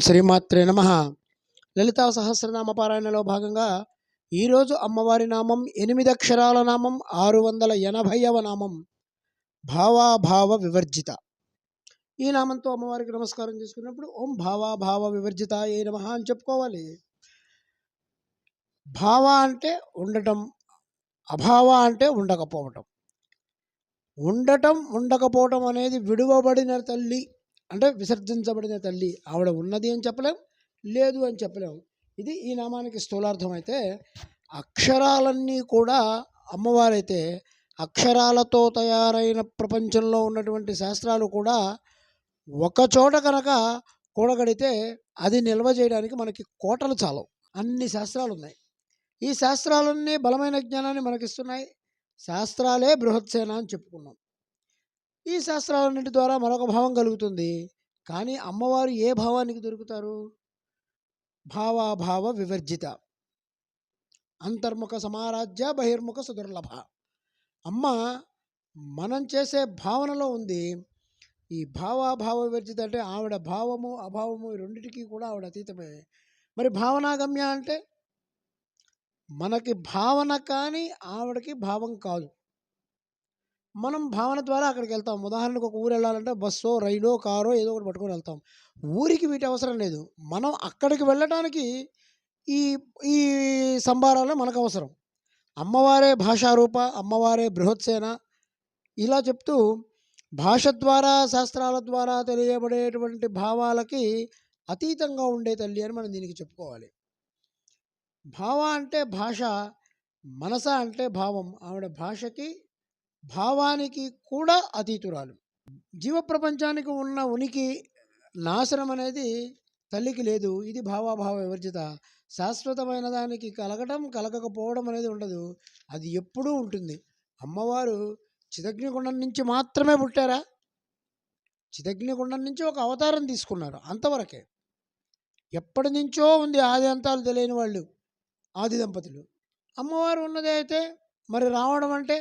శ్రీమాత్రే నమ. లలితా సహస్రనామ పారాయణలో భాగంగా ఈరోజు అమ్మవారి నామం ఎనిమిది అక్షరాల నామం ఆరు వందల ఎనభైవ నామం. భావాభావ వివర్జిత. ఈ నామంతో అమ్మవారికి నమస్కారం చేసుకున్నప్పుడు ఓం భావాభావ వివర్జిత ఏ నమ అని చెప్పుకోవాలి. భావ అంటే ఉండటం అభావ అంటే ఉండకపోవటం. ఉండటం ఉండకపోవటం అనేది విడువబడిన తల్లి అంటే విసర్జించబడిన తల్లి ఆవిడ ఉన్నది అని చెప్పలేం లేదు అని చెప్పలేము ఇది ఈ నామానికి స్థూలార్థం అయితే అక్షరాలన్నీ కూడా అమ్మవారైతే అక్షరాలతో తయారైన ప్రపంచంలో ఉన్నటువంటి శాస్త్రాలు కూడా ఒకచోట కనుక కూడగడితే అది నిల్వ చేయడానికి మనకి కోటలు చాలవు. అన్ని శాస్త్రాలు ఉన్నాయి. ఈ శాస్త్రాలన్నీ బలమైన జ్ఞానాన్ని మనకిస్తున్నాయి. శాస్త్రాలే బృహత్సేన అని చెప్పుకున్నాం. ఈ శాస్త్రాలన్నింటి ద్వారా మరొక భావం కలుగుతుంది. కానీ అమ్మవారు ఏ భావానికి దొరుకుతారు? భావాభావ వివర్జిత. అంతర్ముఖ సమారాజ్య బహిర్ముఖ సుదుర్లభ. అమ్మ మనం చేసే భావనలో ఉంది. ఈ భావాభావ వివర్జిత అంటే ఆవిడ భావము అభావము రెండింటికి కూడా ఆవిడ అతీతమే. మరి భావనాగమ్య అంటే మనకి భావన కానీ ఆవిడకి భావం కాదు. మనం భావన ద్వారా అక్కడికి వెళ్తాం. ఉదాహరణకు ఒక ఊరు వెళ్ళాలంటే బస్సో రైలో కారో ఏదో ఒకటి పట్టుకొని వెళ్తాం. ఊరికి వీటి అవసరం లేదు. మనం అక్కడికి వెళ్ళటానికి ఈ ఈ సంభారాలు మనకు అవసరం. అమ్మవారే భాషారూప అమ్మవారే బృహత్సేన ఇలా చెప్తూ భాష ద్వారా శాస్త్రాల ద్వారా తెలియబడేటువంటి భావాలకి అతీతంగా ఉండే తల్లి అని మనం దీనికి చెప్పుకోవాలి. భావ అంటే భాష మనస అంటే భావం. ఆవిడ భాషకి భావానికి కూడా అతీతురాలు. జీవ ప్రపంచానికి ఉన్న ఉనికి నాశనం అనేది తల్లికి లేదు. ఇది భావాభావ వివర్జిత. శాశ్వతమైన దానికి కలగటం కలగకపోవడం అనేది ఉండదు. అది ఎప్పుడూ ఉంటుంది. అమ్మవారు చిదగ్నిగుండం నుంచి మాత్రమే పుట్టారా? చిదగ్నిగుండం నుంచి ఒక అవతారం తీసుకున్నారు అంతవరకే. ఎప్పటి నుంచో ఉంది ఆది అంతాలు తెలియని వాళ్ళు ఆది దంపతులు. అమ్మవారు ఉన్నదే అయితే మరి రావడం అంటే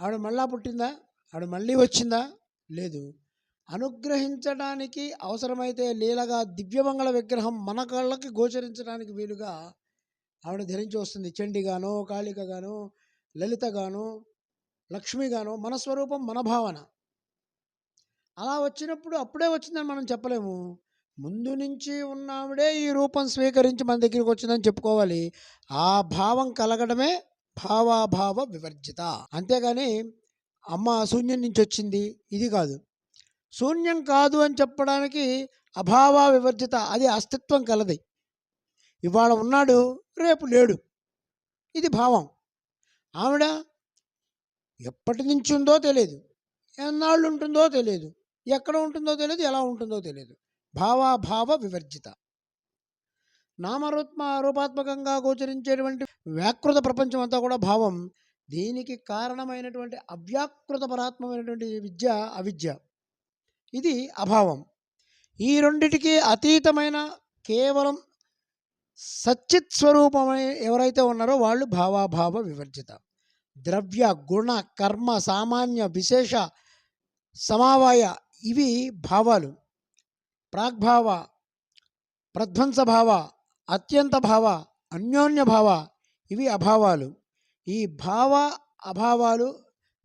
ఆవిడ మళ్ళా పుట్టిందా? ఆవిడ మళ్ళీ వచ్చిందా? లేదు. అనుగ్రహించడానికి అవసరమైతే లీలగా దివ్యమంగళ విగ్రహం మన కళ్ళకి గోచరించడానికి వీలుగా ఆవిడ ధరించి వస్తుంది. చండిగానో కాళికగానో లలితగానో లక్ష్మిగానో మన స్వరూపం మన భావన. అలా వచ్చినప్పుడు అప్పుడే వచ్చిందని మనం చెప్పలేము. ముందు నుంచి ఉన్నావిడే ఈ రూపం స్వీకరించి మన దగ్గరికి వచ్చిందని చెప్పుకోవాలి. ఆ భావం కలగడమే భావాభావ వివర్జిత. అంతేగాని అమ్మ శూన్యం నుంచి వచ్చింది ఇది కాదు. శూన్యం కాదు అని చెప్పడానికి అభావ వివర్జిత అది అస్తిత్వం కలది. ఇవాళ ఉన్నాడు రేపు లేడు. ఇది భావం. ఆవిడ ఎప్పటి నుంచి ఉందో తెలియదు ఎన్నాళ్ళు ఉంటుందో తెలియదు ఎక్కడ ఉంటుందో తెలియదు ఎలా ఉంటుందో తెలియదు భావాభావ వివర్జిత. నామరూత్మ రూపాత్మకంగా గోచరించేటువంటి వ్యాకృత ప్రపంచం అంతా కూడా భావం దీనికి కారణమైనటువంటి అవ్యాకృత పరాత్మమైనటువంటి విద్య అవిద్య. ఇది అభావం. ఈ రెండిటికి అతీతమైన కేవలం సచ్చిత్ స్వరూపమై ఎవరైతే ఉన్నారో వాళ్ళు భావాభావ వివర్జిత. ద్రవ్య గుణ కర్మ సామాన్య విశేష సమావాయ ఇవి భావాలు. ప్రాగ్భావ ప్రధ్వంసభావ అత్యంత భావ అన్యోన్య భావ ఇవి అభావాలు. ఈ భావ అభావాలు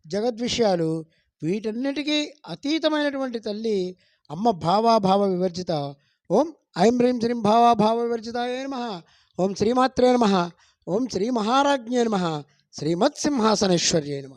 జగద్విషయాలు వీటన్నిటికీ అతీతమైనటువంటి తల్లి అమ్మ భావాభావ వివర్జిత. ఓం ఐం హ్రీం శ్రీం భావాభావ వివర్జితాయ నమ. ఓం శ్రీమాత్రే నమ. ఓం శ్రీ మహారాజ్ఞే నమ. శ్రీమత్సింహాసనేశ్వర్యే నమ.